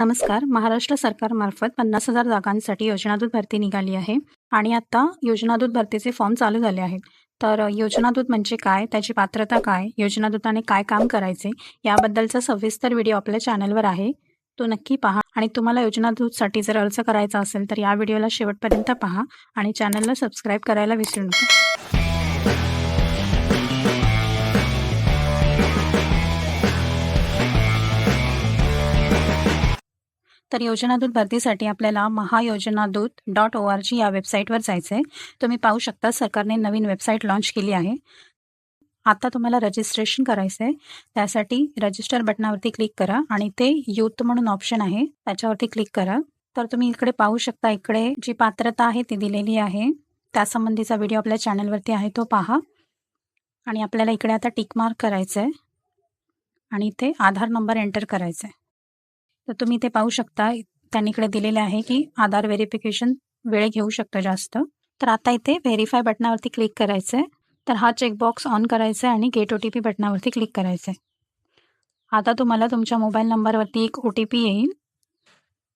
नमस्कार. महाराष्ट्र सरकारमार्फत पन्नास हजार जागांसाठी योजनादूत भरती निघाली आहे आणि आता योजनादूत भरतीचे फॉर्म चालू झाले आहेत. तर योजनादूत म्हणजे काय? त्याची पात्रता काय? योजनादूताने काय काम करायचे? याबद्दलचा सविस्तर व्हिडिओ आपल्या चॅनलवर आहे. तो नक्की पहा आणि तुम्हाला योजनादूतसाठी जर अर्ज करायचा असेल तर या व्हिडिओला शेवटपर्यंत पहा आणि चॅनलला सबस्क्राईब करायला विसरू नका. तर योजनादूत भरतीसाठी आपल्याला Mahayojanadoot dot O R G या वेबसाईटवर जायचं आहे तुम्ही पाहू शकता सरकारने नवीन वेबसाईट लॉन्च केली आहे. आता तुम्हाला रजिस्ट्रेशन करायचं आहे त्यासाठी रजिस्टर बटनावरती क्लिक करा आणि ते यूथ म्हणून ऑप्शन आहे. त्याच्यावरती क्लिक करा. तर तुम्ही इकडे पाहू शकता इकडे जी पात्रता आहे ती दिलेली आहे. त्यासंबंधीचा व्हिडिओ आपल्या चॅनलवरती आहे तो पहा. आणि आपल्याला इकडे आता टिक मार्क करायचं आहे आणि ते आधार नंबर एंटर करायचा आहे तर तुम्ही इथे पाहू शकता त्यांनी इकडे दिलेले आहे की आधार व्हेरिफिकेशन वेळ घेऊ शकतं जास्त. तर आता इथे व्हेरीफाय बटनावरती क्लिक करायचं आहे तर हा चेकबॉक्स ऑन करायचा आहे आणि गेट ओ टी पी बटनावरती क्लिक करायचं आहे आता तुम्हाला तुमच्या मोबाईल नंबरवरती एक ओ टी पी येईल.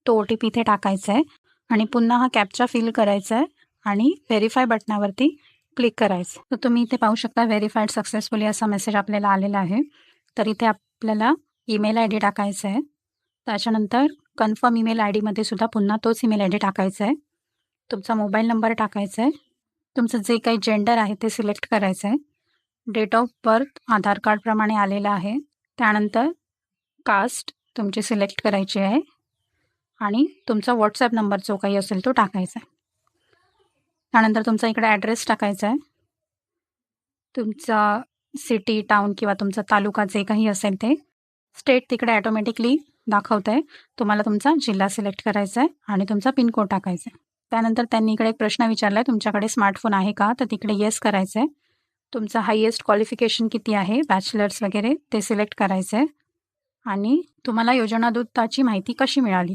तो ओ टी पी इथे टाकायचा आहे आणि पुन्हा हा कॅपचा फिल करायचा आहे आणि व्हेरीफाय बटनावरती क्लिक करायचं तर तुम्ही इथे पाहू शकता व्हेरीफाईड सक्सेसफुली असा मेसेज आपल्याला आलेला आहे. तर इथे आपल्याला ईमेल आय डी टाकायचा आहे त्याच्यानंतर कन्फर्म ईमेल आय डीमध्ये सुद्धा पुन्हा तोच ईमेल आय डी टाकायचा आहे. तुमचा मोबाईल नंबर टाकायचा आहे. तुमचं जे काही जेंडर आहे ते सिलेक्ट करायचं आहे. डेट ऑफ बर्थ आधार कार्डप्रमाणे आलेलं आहे. त्यानंतर कास्ट तुमची सिलेक्ट करायची आहे. आणि तुमचा व्हॉट्सॲप नंबर जो काही असेल तो टाकायचा आहे. त्यानंतर तुमचा इकडे ॲड्रेस टाकायचा आहे. तुमचा सिटी टाऊन किंवा तुमचा तालुका जे काही असेल ते स्टेट तिकडे ॲटोमॅटिकली दाखवत आहे तुम्हाला तुमचा जिल्हा सिलेक्ट करायचा आहे आणि तुमचा पिनकोड टाकायचा आहे त्यानंतर त्यांनी इकडे एक प्रश्न विचारला आहे तुमच्याकडे स्मार्टफोन आहे का? तर तिकडे येस करायचं आहे तुमचं हायेस्ट क्वालिफिकेशन किती आहे? बॅचलर्स वगैरे ते सिलेक्ट करायचं आहे आणि तुम्हाला योजनादूताची माहिती कशी मिळाली?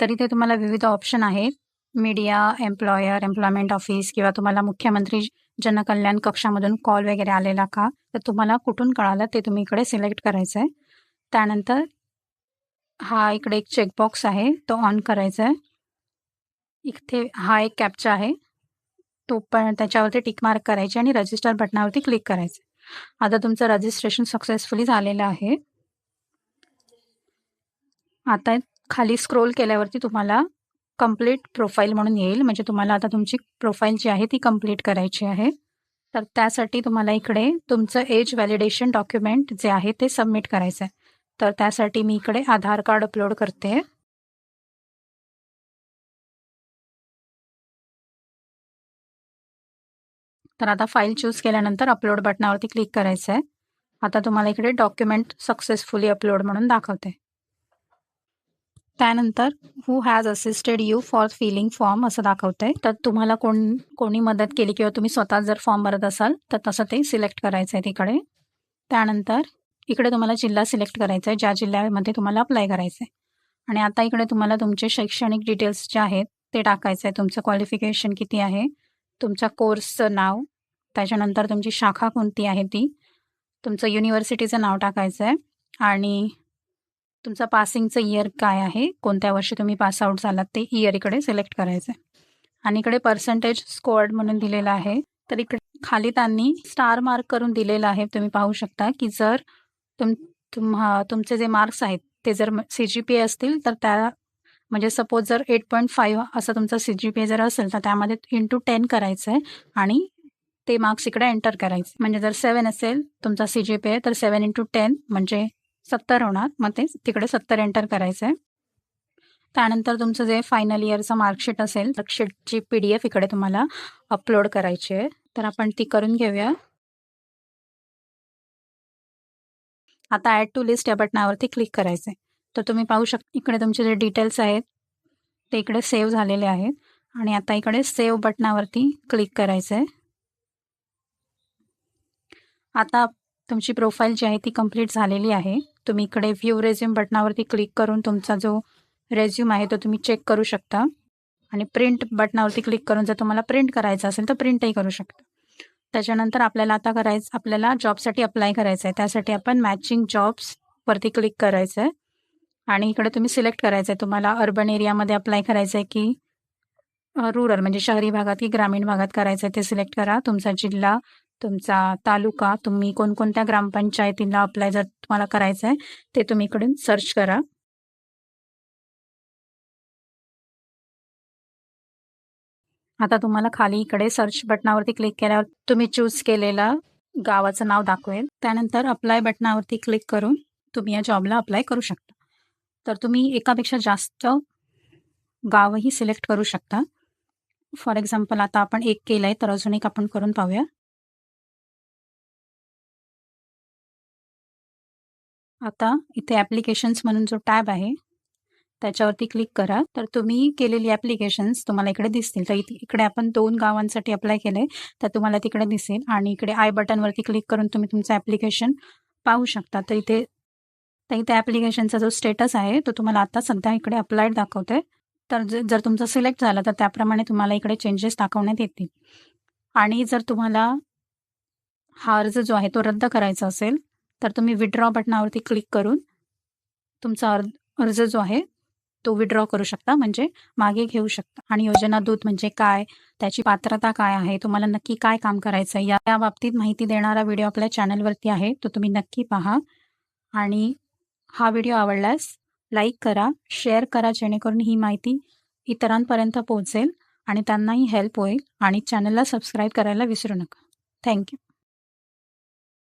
तरी ते तुम्हाला विविध ऑप्शन आहेत. मीडिया एम्प्लॉयर एम्प्लॉयमेंट ऑफिस किंवा तुम्हाला मुख्यमंत्री जनकल्याण कक्षामधून कॉल वगैरे आलेला का? तर तुम्हाला कुठून कळालं ते तुम्ही इकडे सिलेक्ट करायचं आहे त्यानंतर हा इकडे एक चेकबॉक्स आहे. तो ऑन करायचा आहे इथे हा एक कॅप्चा आहे. तो पण त्याच्यावरती टिक मार्क करायची आणि रजिस्टर बटनावरती क्लिक करायचं. आता तुमचं रजिस्ट्रेशन सक्सेसफुली झालेलं आहे. आता खाली स्क्रोल केल्यावरती तुम्हाला कंप्लीट प्रोफाईल म्हणून येईल. म्हणजे तुम्हाला आता तुमची प्रोफाईल जी आहे ती कंप्लीट करायची आहे. तर त्यासाठी तुम्हाला इकडे तुमचं एज व्हॅलिडेशन डॉक्युमेंट जे आहे ते सबमिट करायचं आहे तर त्यासाठी मी इकडे आधार कार्ड अपलोड करते. तर आता फाईल चूज केल्यानंतर अपलोड बटनावरती क्लिक करायचं आहे आता तुम्हाला इकडे डॉक्युमेंट सक्सेसफुली अपलोड म्हणून दाखवते. त्यानंतर who has assisted you for filling form असं दाखवतंय. तर तुम्हाला कोण कोणी मदत केली किंवा तुम्ही स्वतः जर फॉर्म भरत असाल तर तसं ते सिलेक्ट करायचं आहे तिकडे. त्यानंतर इकडे तुम्हाला जिल्हा सिलेक्ट करायचा आहे. ज्या जिल्ह्यामध्ये तुम्हाला अप्लाय करायचं आहे आणि आता इकडे तुम्हाला तुमचे शैक्षणिक डिटेल्स जे आहेत ते टाकायचं आहे तुमचं क्वालिफिकेशन किती आहे? तुमच्या कोर्सचं नाव. त्याच्यानंतर तुमची शाखा कोणती आहे ती. तुमचं युनिव्हर्सिटीचं नाव टाकायचं आहे आणि तुमचं पासिंगचं इयर काय आहे? कोणत्या वर्षी तुम्ही पासआउट झालात? ते इयर इकडे सिलेक्ट करायचं आहे आणि इकडे पर्सेंटेज स्कोअर्ड म्हणून दिलेलं आहे. तर इकडे खाली त्यांनी स्टार मार्क करून दिलेलं आहे. तुम्ही पाहू शकता की जर तुम तुम्हा तुमचे जे मार्क्स आहेत ते जर सी जी पी ए असतील तर त्या म्हणजे सपोज जर एट पॉईंट फाईव्ह असं तुमचं सी जी पी ए जर असेल तर त्यामध्ये इंटू टेन करायचं आहे आणि ते मार्क्स इकडे एंटर करायचे. म्हणजे जर सेवन असेल तुमचा सी जी पी ए तर सेवन इंटू टेन म्हणजे सत्तर होणार. मग ते तिकडे सत्तर एंटर करायचं आहे त्यानंतर तुमचं जे फायनल इयरचं मार्कशीट असेल मार्कशीटची पी डी एफ इकडे तुम्हाला अपलोड करायची आहे. तर आपण ती करून घेऊया. आता ॲड टू लिस्ट या बटनावरती क्लिक करायचं आहे तर तुम्ही पाहू शकता इकडे तुमचे जे डिटेल्स आहेत ते इकडे सेव्ह झालेले आहेत. आणि आता इकडे सेव्ह बटनावरती क्लिक करायचं आहे आता तुमची प्रोफाईल जी आहे ती कंप्लीट झालेली आहे. तुम्ही इकडे व्ह्यू रेझ्युम बटनावरती क्लिक करून तुमचा जो रेझ्युम आहे तो तुम्ही चेक करू शकता. आणि प्रिंट बटनावरती क्लिक करून जर तुम्हाला प्रिंट करायचं असेल तर प्रिंटही करू शकता. त्याच्यानंतर आपल्याला आता करायचं आपल्याला जॉबसाठी अप्लाय करायचं आहे त्यासाठी आपण मॅचिंग जॉब्स वरती क्लिक करायचं आहे आणि इकडे तुम्ही सिलेक्ट करायचं आहे तुम्हाला अर्बन एरियामध्ये अप्लाय करायचं आहे की रुरल म्हणजे शहरी भागात की ग्रामीण भागात करायचं आहे ते सिलेक्ट करा. तुमचा जिल्हा तुमचा तालुका तुम्ही कोणकोणत्या ग्रामपंचायतीला अप्लाय जर तुम्हाला करायचं आहे ते तुम्ही इकडून सर्च करा. आता तुम्हाला खाली इकडे सर्च बटनावरती क्लिक केल्यावर तुम्ही चूज केलेलं गावाचं नाव दाखवेल. त्यानंतर अप्लाय बटनावरती क्लिक करून तुम्ही या जॉबला अप्लाय करू शकता. तर तुम्ही एकापेक्षा जास्त गावही सिलेक्ट करू शकता. फॉर एक्झाम्पल आता आपण एक केलं आहे तर अजून एक आपण करून पाहूया. आता इथे ॲप्लिकेशन्स म्हणून जो टॅब आहे त्याच्यावरती क्लिक करा. तर तुम्ही केलेली ॲप्लिकेशन्स तुम्हाला इकडे दिसतील. तर इथे इकडे आपण दोन गावांसाठी अप्लाय केलं आहे तर तुम्हाला तिकडे दिसेल. आणि इकडे आय बटनवरती क्लिक करून तुम्ही तुमचं ॲप्लिकेशन पाहू शकता. तर इथे तर इथे ॲप्लिकेशनचा जो स्टेटस आहे तो तुम्हाला आता सध्या इकडे अप्लायड दाखवतोय. तर ज- जर तुमचं सिलेक्ट झालं तर त्याप्रमाणे तुम्हाला इकडे चेंजेस दाखवण्यात येतील. आणि जर तुम्हाला हा अर्ज जो आहे तो रद्द करायचा असेल तर तुम्ही विड्रॉ बटनावरती क्लिक करून तुमचा अर्ज अर्ज जो आहे तो विड्रॉ करू शकता म्हणजे मागे घेऊ शकता. आणि योजना दूत म्हणजे काय? त्याची पात्रता काय आहे? तुम्हाला नक्की काय काम करायचं आहे? या या बाबतीत माहिती देणारा व्हिडिओ आपल्या चॅनलवरती आहे तो तुम्ही नक्की पहा. आणि हा व्हिडिओ आवडल्यास लाईक करा शेअर करा जेणेकरून ही माहिती इतरांपर्यंत पोहोचेल आणि त्यांनाही हेल्प होईल. आणि चॅनलला सबस्क्राईब करायला विसरू नका. थँक्यू